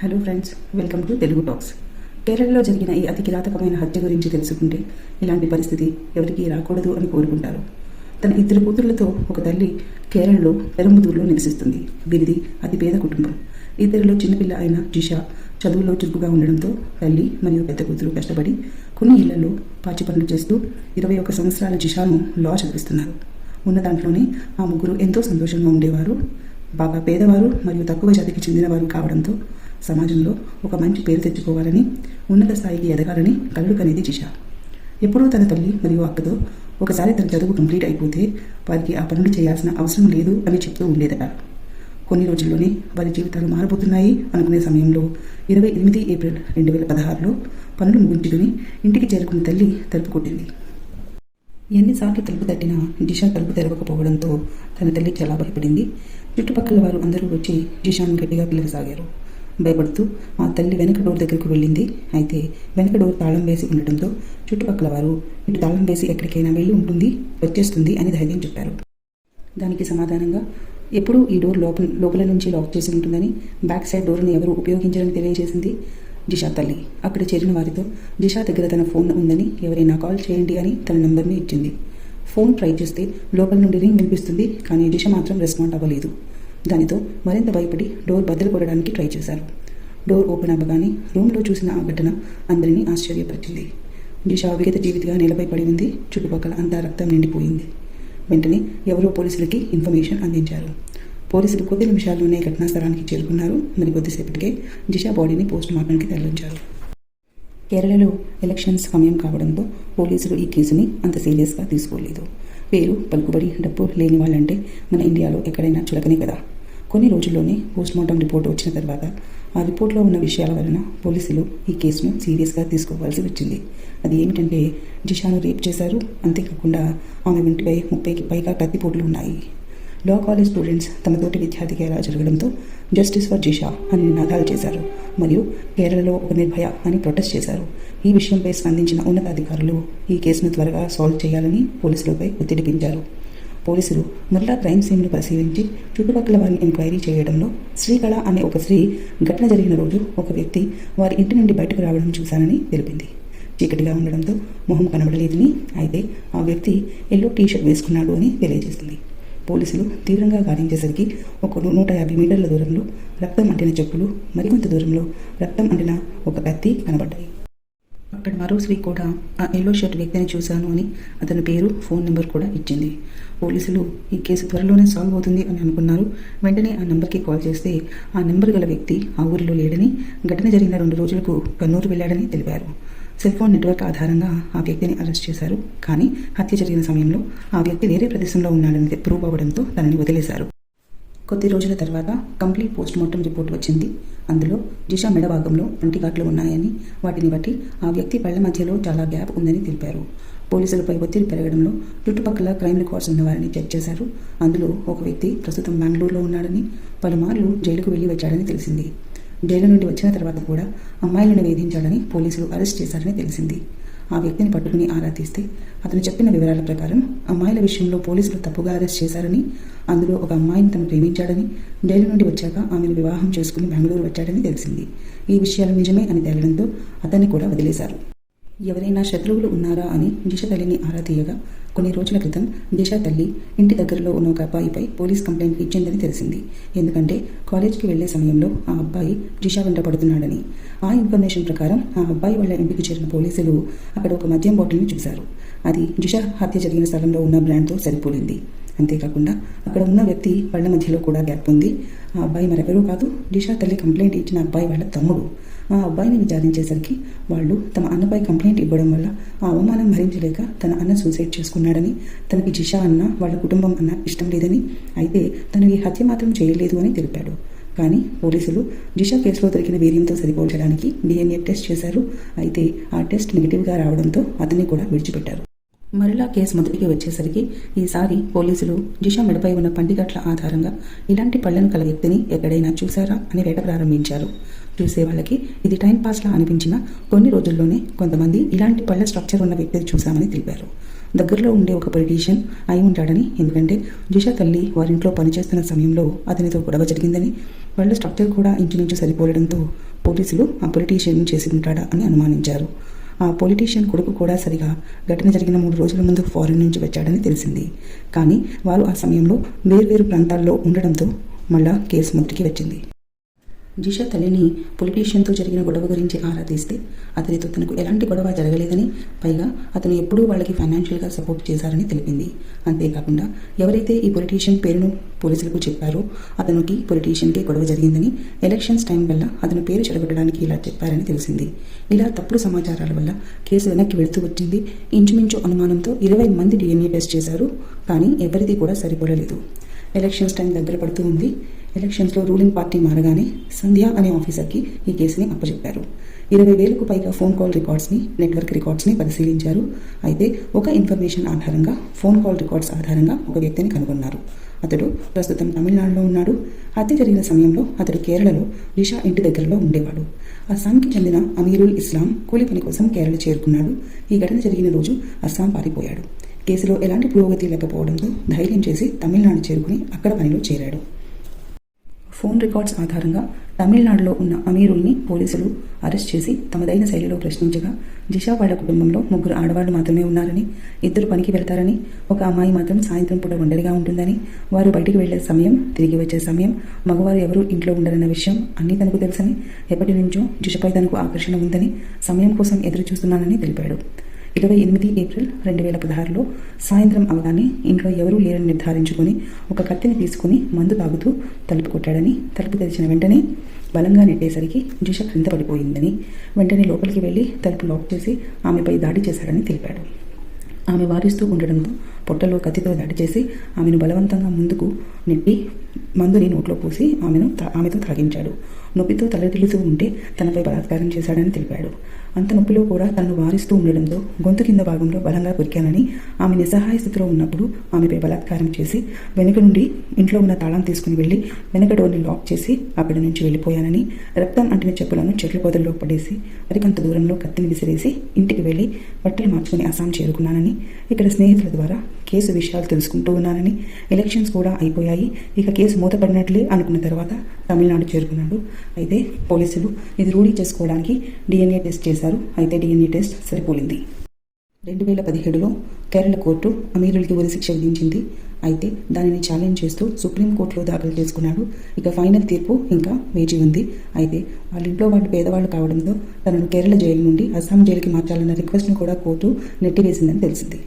Hello friends welcome to Telugu talks కేరళలో జరిగిన ఈ అతి కిరాతకమైన హత్య గురించి తెలుసుకుంటే ఇలాంటి పరిస్థితి ఎవరికీ రాకూడదు అని కోరుకుంటారు. తన ఇద్దరు కూతుళ్ళతో ఒక తల్లి కేరళలో పెరంబుదూరులో నివసిస్తుంది. వీరిది అతి పేద కుటుంబం. ఇద్దరిలో చిన్నపిల్ల అయిన జిషా చదువులో చురుకుగా ఉండడంతో తల్లి మరియు పెద్ద కూతురు కష్టపడి కొన్ని ఇళ్ళలో పాచి పనులు చేస్తూ ఇరవై ఒక సంవత్సరాల జిషాను లా చదివిస్తున్నారు. ఉన్న దాంట్లోనే ఆ ముగ్గురు ఎంతో సంతోషంగా ఉండేవారు. బాగా పేదవారు మరియు తక్కువ జాతికి చెందినవారు కావడంతో సమాజంలో ఒక మంచి పేరు తెచ్చుకోవాలని ఉన్నత స్థాయికి ఎదగాలని కళ్ళు కనేది జిష ఎప్పుడూ తన తల్లి మరియు అక్కతో ఒకసారి తన చదువు కంప్లీట్ అయిపోతే వారికి ఆ పనులు చేయాల్సిన అవసరం లేదు అని చెప్తూ ఉండేదట. కొన్ని రోజుల్లోనే వారి జీవితాలు మారబోతున్నాయి అనుకునే సమయంలో ఇరవై ఎనిమిది ఏప్రిల్ రెండు వేల పదహారులో పనులు ముగించుకుని ఇంటికి చేరుకున్న తల్లి తలుపు కొట్టింది. ఎన్నిసార్లు తలుపు తట్టినా దిశ తలుపు తెరవకపోవడంతో తన తల్లి చాలా భయపడింది. చుట్టుపక్కల వారు అందరూ వచ్చి దిశాను గట్టిగా పిలవసాగారు. భయపడుతూ ఆ తల్లి వెనక డోర్ దగ్గరకు వెళ్ళింది. అయితే వెనక డోర్ తాళం వేసి ఉండటంతో చుట్టుపక్కల వారు ఇటు తాళం వేసి ఎక్కడికైనా వెళ్ళి ఉంటుంది వచ్చేస్తుంది అని ధైర్యం చెప్పారు. దానికి సమాధానంగా ఎప్పుడూ ఈ డోర్ లోపల లోపల నుంచి లాక్ చేసి ఉంటుందని బ్యాక్ సైడ్ డోర్ని ఎవరు ఉపయోగించారని తెలియజేసింది జిషా తల్లి. అక్కడ చేరిన వారితో జిషా దగ్గర తన ఫోన్ ఉందని ఎవరైనా కాల్ చేయండి అని తన నెంబర్ని ఇచ్చింది. ఫోన్ ట్రై చేస్తే లోపల నుండి రింగ్ వినిపిస్తుంది కానీ దిశ మాత్రం రెస్పాండ్ అవ్వలేదు. దానితో మరింత భయపడి డోర్ బద్దలు కొట్టడానికి ట్రై చేశారు. డోర్ ఓపెన్ అవ్వగానే రూమ్లో చూసిన ఆ ఘటన అందరినీ ఆశ్చర్యపరిచింది. దిశ విగత జీవితగా నేలపై పడి ఉంది. చుట్టుపక్కల అంతా రక్తం నిండిపోయింది. వెంటనే ఎవరో పోలీసులకి ఇన్ఫర్మేషన్ అందించారు. పోలీసులు కొద్ది నిమిషాల్లోనే ఘటనా స్థలానికి చేరుకున్నారు. మరి కొద్దిసేపటికే దిశ బాడీని పోస్ట్ మార్టంకి తరలించారు. కేరళలో ఎలక్షన్స్ సమయం కావడంతో పోలీసులు ఈ కేసుని అంత సీరియస్గా తీసుకోలేదు. పేరు పలుకుబడి డబ్బు లేని వాళ్ళంటే మన ఇండియాలో ఎక్కడైనా చులకనే కదా. కొన్ని రోజుల్లోనే పోస్ట్మార్టం రిపోర్ట్ వచ్చిన తర్వాత ఆ రిపోర్ట్లో ఉన్న విషయాల వలన పోలీసులు ఈ కేసును సీరియస్గా తీసుకోవాల్సి వచ్చింది. అది ఏమిటంటే జిషాను రేప్ చేశారు. అంతేకాకుండా ఆమె ఒంటిపై ముప్పైకి పైగా కత్తిపోట్లు ఉన్నాయి. లా కాలేజ్ స్టూడెంట్స్ తమ తోటి విద్యార్థికి ఎలా జరగడంతో జస్టిస్ ఫర్ జిషా అని నినాదాలు చేశారు. మరియు కేరళలో ఒక నిర్భయ అని ప్రొటెస్ట్ చేశారు. ఈ విషయంపై స్పందించిన ఉన్నతాధికారులు ఈ కేసును త్వరగా సాల్వ్ చేయాలని పోలీసులపై ఒత్తిడి పెంచారు పోలీసులు మరలా క్రైమ్ సీన్ను పరిశీలించి చుట్టుపక్కల వారిని ఎంక్వైరీ చేయడంలో శ్రీకళ అనే ఒక స్త్రీ ఘటన జరిగిన రోజు ఒక వ్యక్తి వారి ఇంటి నుండి బయటకు రావడం చూశానని తెలిపింది. చీకటిగా ఉండడంతో మొహం కనబడలేదని అయితే ఆ వ్యక్తి ఎల్లో టీ షర్ట్ వేసుకున్నాడు అని తెలియజేసింది. పోలీసులు తీవ్రంగా గాలించేసరికి ఒక నూట యాభై మీటర్ల దూరంలో రక్తం అంటిన చెప్పులు మరికొంత దూరంలో రక్తం అంటిన ఒక కత్తి కనబడ్డాయి. అక్కడ మరో స్త్రీ కూడా ఆ ఎల్లో షర్ట్ వ్యక్తిని చూశాను అని అతని పేరు ఫోన్ నెంబర్ కూడా ఇచ్చింది. పోలీసులు ఈ కేసు త్వరలోనే సాల్వ్ అవుతుంది అని అనుకున్నారు. వెంటనే ఆ నెంబర్కి కాల్ చేస్తే ఆ నెంబర్ గల వ్యక్తి ఆ ఊరిలో లేడని ఘటన జరిగిన రెండు రోజులకు కన్నూరు వెళ్ళాడని తెలిపారు. సెల్ ఫోన్ నెట్వర్క్ ఆధారంగా ఆ వ్యక్తిని అరెస్ట్ చేశారు. కానీ హత్య జరిగిన సమయంలో ఆ వ్యక్తి వేరే ప్రదేశంలో ఉన్నాడని ప్రూవ్ అవ్వడంతో తనని వదిలేశారు. కొద్ది రోజుల తర్వాత కంప్లీట్ పోస్ట్ మార్టం రిపోర్ట్ వచ్చింది. అందులో దిశ మెడ భాగంలో అంటిఘాట్లు ఉన్నాయని వాటిని బట్టి ఆ వ్యక్తి పళ్ళ మధ్యలో చాలా గ్యాప్ ఉందని తెలిపారు. పోలీసులపై ఒత్తిడి పెరగడంలో చుట్టుపక్కల క్రైమ్ రికార్డ్స్ ఉన్న వారిని చెక్ చేశారు. అందులో ఒక వ్యక్తి ప్రస్తుతం బెంగళూరులో ఉన్నాడని పలుమార్లు జైలుకు వెళ్ళి వచ్చాడని తెలిసింది. జైలు నుండి వచ్చిన తర్వాత కూడా అమ్మాయిలను వేధించాడని పోలీసులు అరెస్ట్ చేశారని తెలిసింది. ఆ వ్యక్తిని పట్టుకుని ఆరా తీస్తే అతను చెప్పిన వివరాల ప్రకారం అమ్మాయిల విషయంలో పోలీసులు తప్పుగా అరెస్ట్ చేశారని అందులో ఒక అమ్మాయిని తను ప్రేమించాడని జైలు నుండి వచ్చాక ఆమెను వివాహం చేసుకుని బెంగళూరు వచ్చాడని తెలిసింది. ఈ విషయాలు నిజమే అని తేలడంతో అతన్ని కూడా వదిలేశారు. ఎవరైనా శత్రువులు ఉన్నారా అని దిశ తల్లిని ఆరా తీయగా కొన్ని రోజుల క్రితం దిశ తల్లి ఇంటి దగ్గరలో ఉన్న ఒక అబ్బాయిపై పోలీస్ కంప్లైంట్ ఇచ్చిందని తెలిసింది. ఎందుకంటే కాలేజ్కి వెళ్ళే సమయంలో ఆ అబ్బాయి దిశ వెంట పడుతున్నాడని. ఆ ఇన్ఫర్మేషన్ ప్రకారం ఆ అబ్బాయి వాళ్ళ ఇంటికి చేరిన పోలీసులు అక్కడ ఒక మద్యం బాటిల్ని చూశారు. అది దిశ హత్య జరిగిన స్థలంలో ఉన్న బ్రాండ్తో సరిపోలింది. అంతేకాకుండా అక్కడ ఉన్న వ్యక్తి వాళ్ళ మధ్యలో కూడా గ్యాప్ ఉంది. ఆ అబ్బాయి మరెవరూ కాదు. దిశ తల్లి కంప్లైంట్ ఇచ్చిన అబ్బాయి వాళ్ళ తమ్ముడు. ఆ అబ్బాయిని విచారించేసరికి వాళ్ళు తమ అన్నపై కంప్లైంట్ ఇవ్వడం వల్ల ఆ అవమానం భరించలేక తన అన్న సూసైడ్ చేసుకున్నాడని తనకి జిషా అన్న వాళ్ళ కుటుంబం అన్న ఇష్టం లేదని అయితే తను ఈ హత్య మాత్రం చేయలేదు అని తెలిపాడు. కానీ పోలీసులు జిషా కేసులో దొరికిన వీర్యంతో సరిపోల్చడానికి డిఎన్ఏ టెస్ట్ చేశారు. అయితే ఆ టెస్ట్ నెగిటివ్గా రావడంతో అతన్ని కూడా విడిచిపెట్టారు. మరలా కేసు మొదటికి వచ్చేసరికి ఈసారి పోలీసులు జిషా మెడపై ఉన్న పండిగట్ల ఆధారంగా ఇలాంటి పళ్ళను కల వ్యక్తిని ఎక్కడైనా చూశారా అని వేట ప్రారంభించారు. చూసే వాళ్ళకి ఇది టైం పాస్లా అనిపించిన కొన్ని రోజుల్లోనే కొంతమంది ఇలాంటి పళ్ళ స్ట్రక్చర్ ఉన్న వ్యక్తిని చూశామని తెలిపారు. దగ్గరలో ఉండే ఒక పొలిటీషియన్ అయి ఉంటాడని ఎందుకంటే జిషా తల్లి వారింట్లో పనిచేస్తున్న సమయంలో అతనితో గొడవ జరిగిందని వాళ్ళ స్ట్రక్చర్ కూడా ఇంచుమించు సరిపోలడంతో పోలీసులు ఆ పొలిటీషియన్ చేసి ఉంటాడా అని అనుమానించారు. ఆ పొలిటీషియన్ కొడుకు కూడా సరిగా ఘటన జరిగిన మూడు రోజుల ముందు ఫారెన్ నుంచి వచ్చాడని తెలిసింది. కానీ వారు ఆ సమయంలో వేర్వేరు ప్రాంతాల్లో ఉండడంతో మళ్ళా కేసు మొదటికి వచ్చింది. జిషా తల్లిని పొలిటీషియన్తో జరిగిన గొడవ గురించి ఆరా తీస్తే అతనితో తనకు ఎలాంటి గొడవ జరగలేదని పైగా అతను ఎప్పుడూ వాళ్ళకి ఫైనాన్షియల్గా సపోర్ట్ చేశారని తెలిపింది. అంతేకాకుండా ఎవరైతే ఈ పొలిటీషియన్ పేరును పోలీసులకు చెప్పారో అతనికి పొలిటీషియన్కే గొడవ జరిగిందని ఎలక్షన్స్ టైం వల్ల అతను పేరు చెడగొట్టడానికి ఇలా చెప్పారని తెలిసింది. ఇలా తప్పుడు సమాచారాల వల్ల కేసు వెనక్కి వెళుతూ వచ్చింది. ఇంచుమించు అనుమానంతో ఇరవై మంది డిఎన్ఏ టెస్ట్ చేశారు కానీ ఎవరిది కూడా సరిపోలేదు ఎలక్షన్స్ టైం దగ్గర పడుతూ ఉంది. ఎలక్షన్స్లో రూలింగ్ పార్టీ మారగానే సంధ్య అనే ఆఫీసర్కి ఈ కేసుని అప్పచెప్పారు ఇరవై వేలకు పైగా ఫోన్ కాల్ రికార్డ్స్ని నెట్వర్క్ రికార్డ్స్ని పరిశీలించారు. అయితే ఒక ఇన్ఫర్మేషన్ ఆధారంగా ఫోన్ కాల్ రికార్డ్స్ ఆధారంగా ఒక వ్యక్తిని కనుగొన్నారు. అతడు ప్రస్తుతం తమిళనాడులో ఉన్నాడు. హత్య జరిగిన సమయంలో అతడు కేరళలో రిషా ఇంటి దగ్గరలో ఉండేవాడు. అస్సాంకి చెందిన అమీరుల్ ఇస్లాం కూలి పని కోసం కేరళ చేరుకున్నాడు. ఈ ఘటన జరిగిన రోజు అస్సాం పారిపోయాడు. కేసులో ఎలాంటి పురోగతి లేకపోవడంతో ధైర్యం చేసి తమిళనాడు చేరుకుని అక్కడ పనిలో చేరాడు. ఫోన్ రికార్డ్స్ ఆధారంగా తమిళనాడులో ఉన్న అమీరుల్ని పోలీసులు అరెస్ట్ చేసి తమదైన శైలిలో ప్రశ్నించగా జిషా వాళ్ళ కుటుంబంలో ముగ్గురు ఆడవాళ్ళు మాత్రమే ఉన్నారని ఇద్దరు పనికి వెళ్తారని ఒక అమ్మాయి మాత్రం సాయంత్రం పూట ఒంటరిగా ఉంటుందని వారు బయటికి వెళ్ళే సమయం తిరిగి వచ్చే సమయం మగవారు ఎవరు ఇంట్లో ఉండరన్న విషయం అన్నీ తనకు తెలుసని ఎప్పటి నుంచో జిషపై తనకు ఆకర్షణ ఉందని సమయం కోసం ఎదురు చూస్తున్నానని తెలిపాడు. ఇరవై ఎనిమిది ఏప్రిల్ రెండు వేల పదహారులో సాయంత్రం అవగానే ఇంట్లో ఎవరూ లేరని నిర్ధారించుకొని ఒక కత్తిని తీసుకుని మందు తాగుతూ తలుపు కొట్టాడని తలుపు తెరిచిన వెంటనే బలంగా నెట్టేసరికి జిష క్రింద పడిపోయిందని వెంటనే లోపలికి వెళ్ళి తలుపు లాక్ చేసి ఆమెపై దాడి చేశాడని తెలిపాడు. ఆమె వారిస్తూ ఉండడంతో పొట్టలో కత్తితో దాడి చేసి ఆమెను బలవంతంగా ముందుకు నెట్టి మందుని నోట్లో పోసి ఆమెను తా- ఆమెతో తాగించాడు నొప్పితో తలదిల్లుతూ ఉంటే తనపై బలాత్కారం చేశాడని తెలిపాడు. అంత నొప్పిలో కూడా తనను వారిస్తూ ఉండడంతో గొంతు కింద భాగంలో బలంగా కొరికానని ఆమె నిస్సహాయ స్థితిలో ఉన్నప్పుడు ఆమెపై బలాత్కారం చేసి వెనుక నుండి ఇంట్లో ఉన్న తాళం తీసుకుని వెళ్ళి వెనుక డోర్ని లాక్ చేసి అక్కడి నుంచి వెళ్ళిపోయానని రక్తం అంటిన చెప్పులను చెట్ల పొదల్లో పడేసి మరికొంత దూరంలో కత్తిని విసిరేసి ఇంటికి వెళ్ళి బట్టలు మార్చుకుని అస్సాం చేరుకున్నానని ఇక్కడ స్నేహితుల ద్వారా కేసు విషయాలు తెలుసుకుంటూ ఉన్నానని ఎలక్షన్స్ కూడా అయిపోయాయి. ఇక కేసు మూతపడినట్లే అనుకున్న తర్వాత తమిళనాడు చేరుకున్నాడు. అయితే పోలీసులు ఇది రూఢీ చేసుకోవడానికి డిఎన్ఏ టెస్ట్ చేశారు. అయితే డిఎన్ఏ టెస్ట్ సరిపోలింది. రెండు వేల పదిహేడులో కేరళ కోర్టు అమీరులకి ఉరిశిక్ష విధించింది. అయితే దానిని ఛాలెంజ్ చేస్తూ సుప్రీంకోర్టులో దాఖలు చేసుకున్నాడు. ఇక ఫైనల్ తీర్పు ఇంకా వేచి ఉంది. అయితే వాళ్ళ ఇంట్లో వాళ్ళు పేదవాళ్ళు కావడంతో తనను కేరళ జైలు నుండి అస్సాం జైలుకి మార్చాలన్న రిక్వెస్ట్ను కూడా కోర్టు నెట్టివేసిందని తెలిసింది.